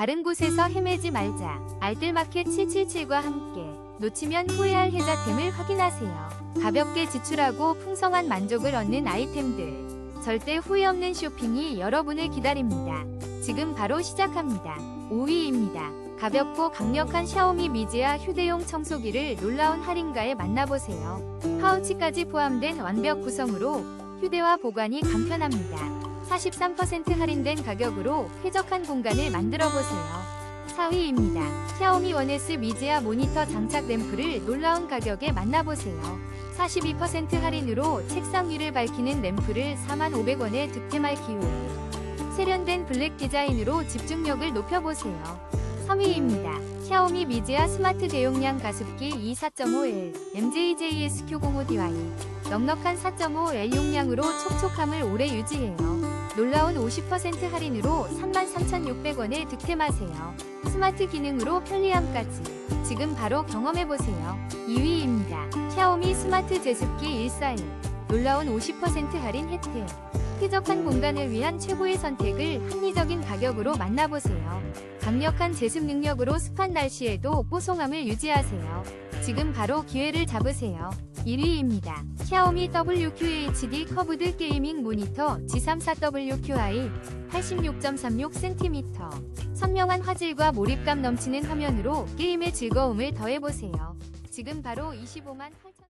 다른 곳에서 헤매지 말자. 알뜰마켓 777과 함께 놓치면 후회할 혜자템을 확인하세요. 가볍게 지출하고 풍성한 만족을 얻는 아이템들. 절대 후회 없는 쇼핑이 여러분을 기다립니다. 지금 바로 시작합니다. 5위입니다. 가볍고 강력한 샤오미 미지아 휴대용 청소기를 놀라운 할인가에 만나보세요. 파우치까지 포함된 완벽 구성으로 휴대와 보관이 간편합니다. 43% 할인된 가격으로 쾌적한 공간을 만들어보세요. 4위입니다. 샤오미 1S 미지아 모니터 장착 램프를 놀라운 가격에 만나보세요. 42% 할인으로 책상 위를 밝히는 램프를 45,500원에 득템할 기회. 세련된 블랙 디자인으로 집중력을 높여보세요. 3위입니다. 샤오미 미지아 스마트 대용량 가습기 E4.5L MJJSQ05DY 넉넉한 4.5L 용량으로 촉촉함을 오래 유지해요. 놀라운 50% 할인으로 33,600원에 득템하세요. 스마트 기능으로 편리함까지 지금 바로 경험해보세요. 2위입니다. 샤오미 스마트 제습기 141 놀라운 50% 할인 혜택 쾌적한 공간을 위한 최고의 선택을 합리적인 가격으로 만나보세요. 강력한 제습 능력으로 습한 날씨에도 뽀송함을 유지하세요. 지금 바로 기회를 잡으세요. 1위입니다. 샤오미 WQHD 커브드 게이밍 모니터 G34WQI 86.36cm 선명한 화질과 몰입감 넘치는 화면으로 게임의 즐거움을 더해보세요. 지금 바로 25만 8천